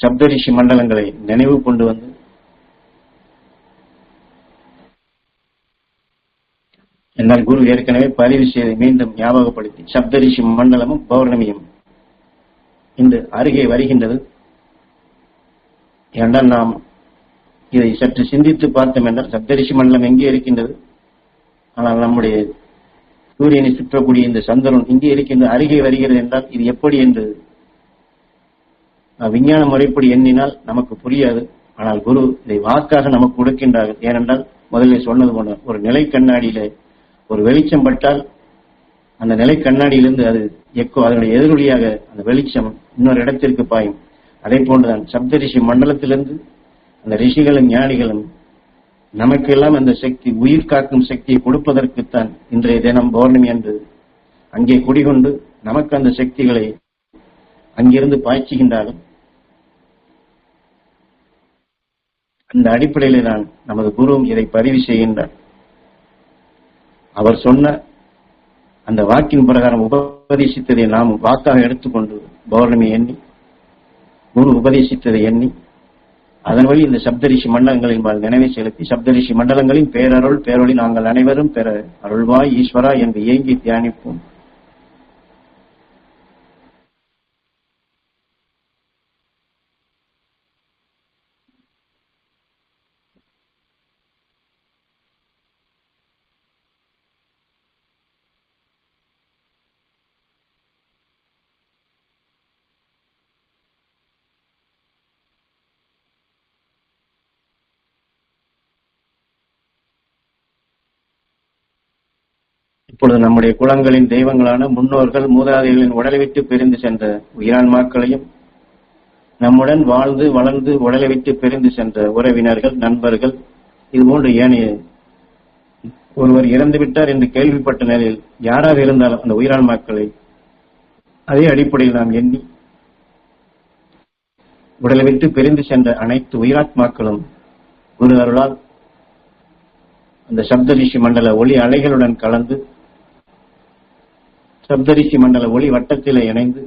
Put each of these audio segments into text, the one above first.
சப்தரிஷி மண்டலங்களை நினைவு கொண்டு வந்து என்னால் குரு ஏற்கனவே பதிவு செய்து மீண்டும் ஞாபகப்படுத்தி சப்தரிஷி மண்டலமும் பௌர்ணமியும் இன்று அருகே வருகின்றது. என்றால் நாம் இதை சற்று சிந்தித்து பார்த்தோம் என்றால் சப்தரிஷி மண்டலம் எங்கே இருக்கின்றது? ஆனால் நம்முடைய சூரியனை சுற்றக்கூடிய இந்த சந்திரன் இங்கே இருக்கின்ற அருகே வருகிறது என்றால் இது எப்படி என்று விஞ்ஞான முறைப்படி எண்ணினால் நமக்கு புரியாது. ஆனால் குரு இதை வாக்காக நமக்கு கொடுக்கின்றார்கள். ஏனென்றால் முதலில் சொன்னது போல ஒரு நிலை கண்ணாடியில ஒரு வெளிச்சம் பட்டால் அந்த நிலை கண்ணாடியிலிருந்து அது எக்கோ அதனுடைய எதிரொலியாக அந்த வெளிச்சம் இன்னொரு இடத்திற்கு பாயும். அதே போன்றுதான் சப்த ரிஷி மண்டலத்திலிருந்து அந்த ரிஷிகளும் ஞானிகளும் நமக்கெல்லாம் அந்த சக்தி உயிர் காக்கும் சக்தியை கொடுப்பதற்குத்தான் இன்றைய தினம் பௌர்ணமி என்று அங்கே குடிகொண்டு நமக்கு அந்த சக்திகளை அங்கிருந்து பாய்ச்சுகின்றார்கள். அந்த அடிப்படையில் நான் நமது குருவும் இதை பதிவு செய்கின்றார். அவர் சொன்ன அந்த வாக்கின் பிரகாரம் உபதேசித்ததை நாம் வாக்காக எடுத்துக்கொண்டு பௌர்ணமி எண்ணி குரு உபதேசித்ததை எண்ணி அதன் வழி இந்த சப்தரிஷி மண்டலங்களின் மேல் நினைவை செலுத்தி சப்தரிஷி மண்டலங்களின் பேரருள் பேரொளி நாங்கள் அனைவரும் பெற அருள்வாய் ஈஸ்வரா என்று ஏங்கி தியானிப்போம். இப்பொழுது நம்முடைய குலங்களின் தெய்வங்களான முன்னோர்கள் மூதாதைகளின் உடலை விட்டு பிரிந்து சென்ற உயிரான்மாக்களையும் நம்முடன் வாழ்ந்து வளர்ந்து உடலை விட்டு பிரிந்து சென்ற உறவினர்கள் நண்பர்கள் இதுபோன்று ஏனைய ஒருவர் இறந்து விட்டார் என்று கேள்விப்பட்ட நிலையில் யாராக இருந்தாலும் அந்த உயிரான்மாக்களை அதே அடிப்படையில் நாம் எண்ணி உடலை விட்டு பிரிந்து சென்ற அனைத்து உயிராத்மாக்களும் குரு அருளால் அந்த சப்தரிஷி மண்டல ஒளி அலைகளுடன் கலந்து சப்தரிஷி மண்டல ஒளி வட்டத்தில் இணைந்து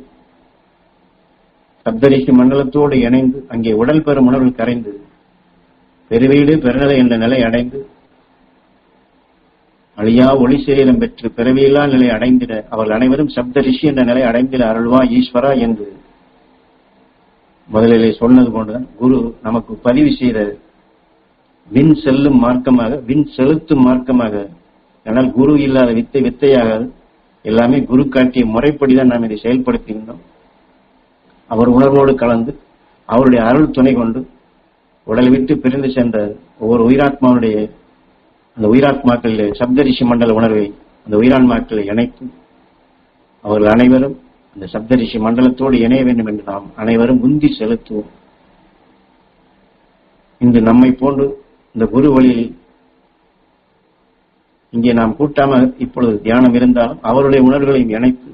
சப்தரிஷி மண்டலத்தோடு இணைந்து அங்கே உடல் பெறும் உணர்வு கரைந்து பெருவீடு பெருநிலை என்ற நிலை அடைந்து அழியா ஒளி சேரம் பெற்று பிறவியில்லா நிலை அடைந்திட அவர்கள் அனைவரும் சப்தரிஷி என்ற நிலை அடைந்திட அருள்வா ஈஸ்வரா என்று முதலிலே சொன்னது போன்றுதான் குரு நமக்கு பதிவு செய்த விண் செல்லும் மார்க்கமாக விண் செலுத்தும் மார்க்கமாக ஆனால் குரு இல்லாத வித்தை வித்தையாகாது எல்லாமே குரு காட்டிய முறைப்படிதான் நாம் இதை செயல்படுத்தியிருந்தோம். அவர் உணர்வோடு கலந்து அவருடைய அருள் துணை கொண்டு உடலை விட்டு பிரிந்து சென்ற ஒவ்வொரு உயிராத்மாவுடைய அந்த உயிராத்மாக்கள் சப்தரிஷி மண்டல உணர்வை அந்த உயிரான்மாக்களை இணைத்து அவர்கள் அனைவரும் அந்த சப்தரிஷி மண்டலத்தோடு இணைய வேண்டும் என்று நாம் அனைவரும் உந்தி செலுத்துவோம். இன்று நம்மை போன்று இந்த குரு வழியில் இங்கே நாம் கூட்டாமல் இப்பொழுது தியானம் இருந்தாலும் அவருடைய உணர்வுகளையும் இணைத்து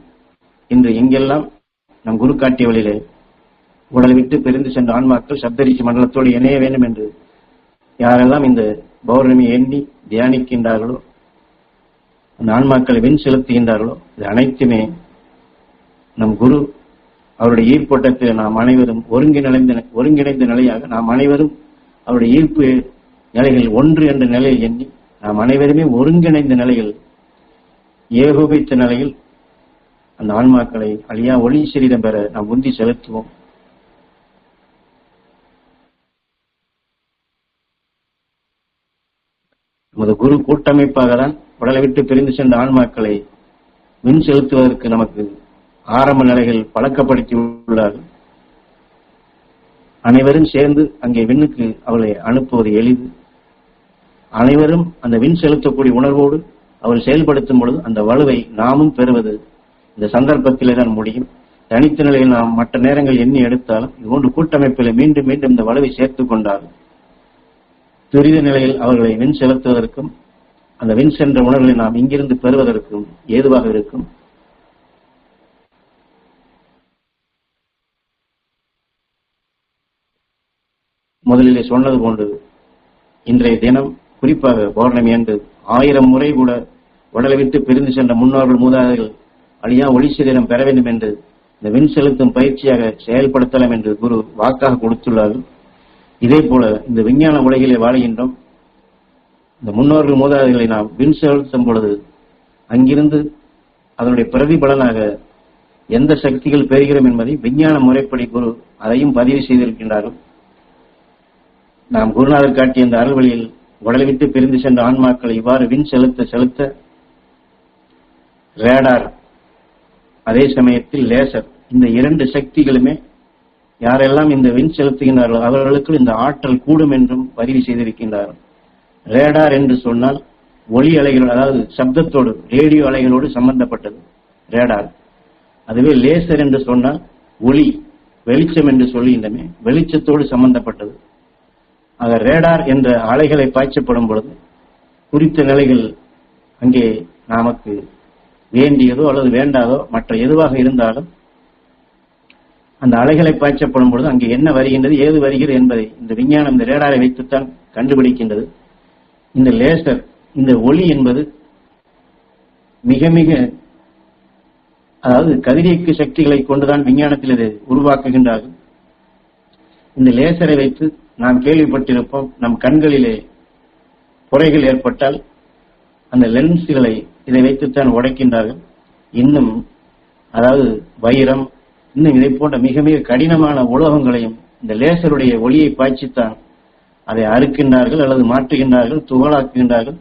இன்று எங்கெல்லாம் நம் குரு காட்டிய வழியிலே உடலை விட்டு பிரிந்து சென்ற ஆன்மாக்கள் சப்தரிசி மண்டலத்தோடு இணைய வேண்டும் என்று யாரெல்லாம் இந்த பௌர்ணமி எண்ணி தியானிக்கின்றார்களோ அந்த ஆன்மாக்களை வின் செலுத்துகின்றார்களோ இது அனைத்துமே நம் குரு அவருடைய ஈர்ப்போட்டத்தில் நாம் அனைவரும் ஒருங்கிணைந்த ஒருங்கிணைந்த நிலையாக நாம் அனைவரும் அவருடைய ஈர்ப்பு நிலைகள் ஒன்று என்ற நிலையில் எண்ணி நாம் அனைவருமே ஒருங்கிணைந்த நிலையில் ஏகோபித்த நிலையில் அந்த ஆன்மாக்களை அழியா ஒளி சரீரம் பெற நாம் உந்தி செலுத்துவோம். நமது குரு கூட்டமைப்பாக தான் உடலை விட்டு பிரிந்து சென்ற ஆன்மாக்களை மின் செலுத்துவதற்கு நமக்கு ஆரம்ப நிலைகள் பழக்கப்படுத்தி உள்ளார்கள் அனைவரும் சேர்ந்து அங்கே விண்ணுக்கு அவளை அனுப்புவது எளிது. அனைவரும் அந்த வின் செலுத்தக்கூடிய உணர்வோடு அவள் செயல்படுத்தும் பொழுது அந்த வலுவை நாமும் பெறுவது இந்த சந்தர்ப்பத்திலே தான் முடியும். தனித்த நிலையில் நாம் மற்ற நேரங்கள் எண்ணி எடுத்தாலும் இதுபோன்று கூட்டமைப்பில் மீண்டும் மீண்டும் இந்த வலுவை சேர்த்துக் கொண்டாலும் துரித நிலையில் அவர்களை வின் செலுத்துவதற்கும் அந்த விண் சென்ற உணர்வுகளை நாம் இங்கிருந்து பெறுவதற்கும் ஏதுவாக இருக்கும். முதலிலே சொன்னது போன்று இன்றைய தினம் குறிப்பாக பௌர்ணமி அன்று ஆயிரம் முறை கூட உடலை விட்டு பிரிந்து சென்ற முன்னோர்கள் மூதாதைகள் அழியா ஒளி சிதிரம் பெற வேண்டும் என்று இந்த விண் செலுத்தும் பயிற்சியாக செயல்படுத்தலாம் என்று குரு வாக்காக கொடுத்துள்ளார்கள். இதே போல இந்த விஞ்ஞான உலகிலே வாழுகின்றோம். இந்த முன்னோர்கள் மூதாதைகளை நாம் விண் செலுத்தும் பொழுது அங்கிருந்து அதனுடைய பிரதிபலனாக எந்த சக்திகள் பெறுகிறோம் என்பதை விஞ்ஞான முறைப்படி குரு அதையும் பதிவு செய்திருக்கின்றார்கள். நாம் குருநாதர் காட்டிய இந்த அருள்வழியில் உடலை விட்டு பிரிந்து சென்ற ஆன்மாக்களை இவ்வாறு விண் செலுத்த செலுத்த ரேடார் அதே சமயத்தில் லேசர் இந்த இரண்டு சக்திகளுமே யாரெல்லாம் இந்த வின் செலுத்துகின்றார்களோ அவர்களுக்கு இந்த ஆற்றல் கூடும் என்றும் பதிவு செய்திருக்கின்றார்கள் ரேடார் என்று சொன்னால் ஒளி அலைகள் அதாவது சப்தத்தோடு ரேடியோ அலைகளோடு சம்பந்தப்பட்டது ரேடார் அதுவே லேசர் என்று சொன்னால் ஒளி வெளிச்சம் என்று சொல்லுகின்றமே வெளிச்சத்தோடு சம்பந்தப்பட்டது. ஆக ரேடார் என்ற அலைகளை பாய்ச்சப்படும் பொழுது குறித்த நிலைகள் அங்கே நமக்கு வேண்டியதோ அல்லது வேண்டாதோ மற்ற எதுவாக இருந்தாலும் அந்த அலைகளை பாய்ச்சப்படும் பொழுது அங்கே என்ன வருகின்றது ஏது வருகிறது என்பதை இந்த விஞ்ஞானம் இந்த ரேடாரை வைத்துத்தான் கண்டுபிடிக்கின்றது. இந்த லேசர் இந்த ஒளி என்பது மிக மிக அதாவது கதிரியக்கு சக்திகளை கொண்டுதான் விஞ்ஞானத்தில் இதை உருவாக்குகின்றார்கள். இந்த லேசரை வைத்து நாம் கேள்விப்பட்டிருப்போம் நம் கண்களிலே குறைகள் ஏற்பட்டால் அந்த லென்ஸ்களை இதை வைத்துத்தான் உடைக்கின்றார்கள். இன்னும் அதாவது வைரம் இன்னும் இதை போன்ற மிக மிக கடினமான உலோகங்களையும் இந்த லேசருடைய ஒளியை பாய்ச்சித்தான் அதை அறுக்கின்றார்கள் அல்லது மாற்றுகின்றார்கள் துகளாக்குகின்றார்கள்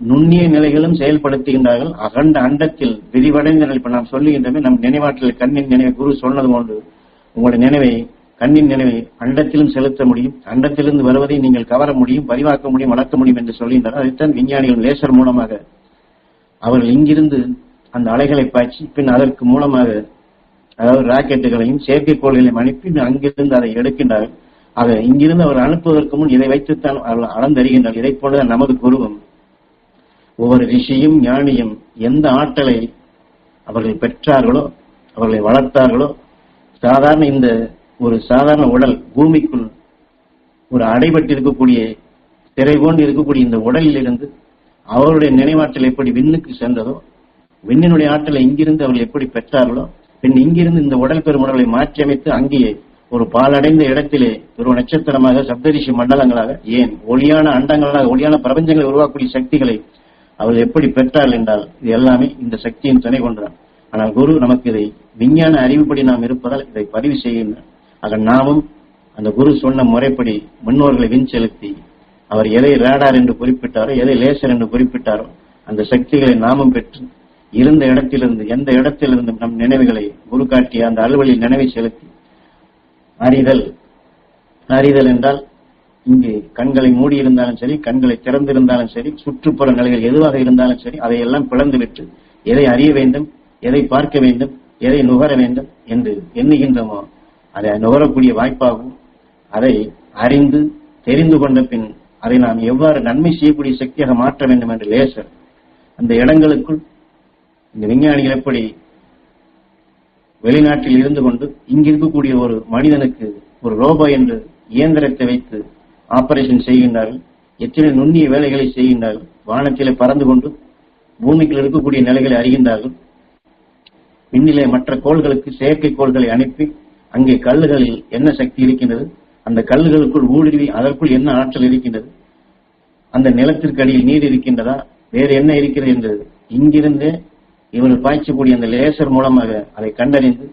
நுண்ணிய நிலைகளும் செயல்படுத்துகின்றார்கள். அகண்ட அண்டத்தில் விரிவடைந்த நிலை இப்ப நாம் சொல்லுகின்றமே நம் நினைவாற்றல் கண்ணின் நினைவை குரு சொன்னது போன்று உங்களுடைய நினைவை கண்ணின் நினைவை அண்டத்திலும் செலுத்த முடியும் அண்டத்திலிருந்து வருவதை நீங்கள் கவர முடியும் பதிவாக்க முடியும் வளர்க்க முடியும் என்று சொல்கின்றனர். அதைத்தான் விஞ்ஞானிகள் லேசர் மூலமாக அவர்கள் இங்கிருந்து அந்த அலைகளை பாய்ச்சி பின் அதற்கு மூலமாக அதாவது ராக்கெட்டுகளையும் செயற்கைக்கோள்களையும் அனுப்பி அங்கிருந்து அதை எடுக்கின்றார்கள். ஆக இங்கிருந்து அவர் அனுப்புவதற்கு முன் இதை வைத்துத்தான் அவர்கள் அளந்தறிகின்றனர். இதை போலதான் நமது குருவும் ஒவ்வொரு ரிஷியும் ஞானியும் எந்த ஆற்றலை அவர்கள் பெற்றார்களோ அவர்களை வளர்த்தார்களோ சாதாரண இந்த ஒரு சாதாரண உடல் பூமிக்குள் ஒரு அடைபட்டு இருக்கக்கூடிய திரை போன்று இருக்கக்கூடிய இந்த உடலிலிருந்து அவருடைய நினைவாற்றல் எப்படி விண்ணுக்கு சென்றதோ விண்ணினுடைய ஆற்றலை இங்கிருந்து அவர்கள் எப்படி பெற்றார்களோ பின் இங்கிருந்து இந்த உடல் பெருமுடலை மாற்றி அமைத்து அங்கேயே ஒரு பாலடைந்த இடத்திலே ஒரு நட்சத்திரமாக சப்தரிஷி மண்டலங்களாக ஏன் ஒளியான அண்டங்களாக ஒளியான பிரபஞ்சங்களை உருவாக்கக்கூடிய சக்திகளை அவர்கள் எப்படி பெற்றார்கள் என்றால் இது எல்லாமே இந்த சக்தியின் துணை கொண்டார் ஆனால் குரு நமக்கு இதை விஞ்ஞான அறிவுப்படி நாம் இருப்பதால் இதை பதிவு செய்கின்றார். ஆக நாமும் அந்த குரு சொன்ன முறைப்படி முன்னோர்களை வின் செலுத்தி அவர் எதை ரேடார் என்று குறிப்பிட்டாரோ எதை லேசர் என்று குறிப்பிட்டாரோ அந்த சக்திகளை நாமும் பெற்று இருந்த இடத்திலிருந்து எந்த இடத்திலிருந்து நம் நினைவுகளை குரு காட்டிய அந்த அலுவலில் நினைவை செலுத்தி அறிதல் அறிதல் என்றால் இங்கு கண்களை மூடி இருந்தாலும் சரி கண்களை திறந்திருந்தாலும் சரி சுற்றுப்புற நிலைகள் எதுவாக இருந்தாலும் சரி அதையெல்லாம் பிளந்துவிட்டு எதை அறிய வேண்டும் எதை பார்க்க வேண்டும் எதை நுகர வேண்டும் என்று எண்ணுகின்றோமோ அதை நுகரக்கூடிய வாய்ப்பாகும் அதை அறிந்து தெரிந்து கொண்ட பின் அதை நாம் எவ்வாறு நன்மை செய்யக்கூடிய சக்தியாக மாற்ற வேண்டும் என்று லேசர் அந்த இடங்களுக்குள் இந்த விஞ்ஞானிகள் எப்படி வெளிநாட்டில் இருந்து கொண்டு இங்கிருக்கக்கூடிய ஒரு மனிதனுக்கு ஒரு ரோபோ என்று இயந்திரத்தை வைத்து ஆபரேஷன் செய்கின்றார்கள் எத்தனை நுண்ணிய வேலைகளை செய்கின்றார்கள் வானத்திலே பறந்து கொண்டு பூமிக்குள் இருக்கக்கூடிய நிலைகளை அறிகின்றார்கள். விண்ணிலே மற்ற கோள்களுக்கு செயற்கை கோள்களை அனுப்பி அங்கே கல்லுகளில் என்ன சக்தி இருக்கின்றது? அந்த கல்லுகளுக்குள் ஊடுருவி அதற்குள் என்ன ஆற்றல் இருக்கின்றது? அந்த நிலத்திற்கு அடியில் நீர் இருக்கின்றதா? வேறு என்ன இருக்கிறது என்று இங்கிருந்தே இவர்கள் பாய்ச்சக்கூடிய அந்த லேசர் மூலமாக அதை கண்டறிந்து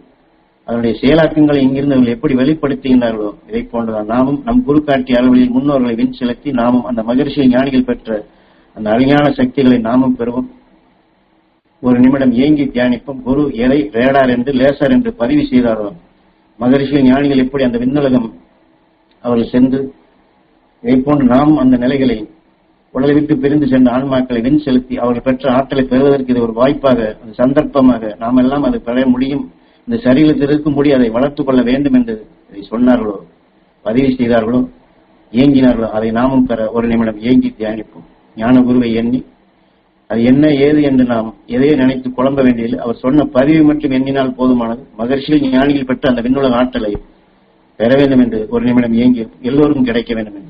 அதனுடைய செயலாக்கங்களை இங்கிருந்து அவர்கள் எப்படி வெளிப்படுத்துகின்றார்களோ இதை போன்றுதான் நாமும் நம் குரு காட்டிய அளவில் முன்னோர்களை வின் செலுத்தி நாமும் அந்த மகிழ்ச்சி ஞானிகள் பெற்ற அந்த அழியான சக்திகளை நாமும் பெறுவோம். ஒரு நிமிடம் ஏங்கி தியானிப்போம். குரு எதை ரேடார் என்று லேசர் என்று பதிவு செய்தாரோ மகரிஷி ஞானிகள் எப்படி அந்த விண்ணுலகம் அவர்கள் சென்று இதை போன்று நாம் அந்த நிலைகளை உடலை விட்டு பிரிந்து சென்ற ஆன்மாக்களை வின் செலுத்தி அவர்கள் பெற்ற ஆற்றலை பெறுவதற்கு இது ஒரு வாய்ப்பாக அது சந்தர்ப்பமாக நாம் எல்லாம் அதை பெற முடியும். இந்த சரீரத்தில் இருக்கும்படி அதை வளர்த்துக் கொள்ள வேண்டும் என்று இதை சொன்னார்களோ பதிவு செய்தார்களோ ஏங்கினார்களோ அதை நாமும் பெற ஒரு நிமிடம் ஏங்கி தியானிப்போம். ஞான குருவை எண்ணி அது என்ன ஏது என்று நாம் எதையே நினைத்து குழம்ப வேண்டியதில்லை. அவர் சொன்ன பதிவு மட்டும் எண்ணினால் போதுமானது. மகர்ஷியில் ஞானியில் பெற்ற அந்த விண்ணுலக ஆற்றலை பெற வேண்டும் என்று ஒரு நிமிடம் இயங்கி எல்லோருக்கும் கிடைக்க வேண்டும் என்று.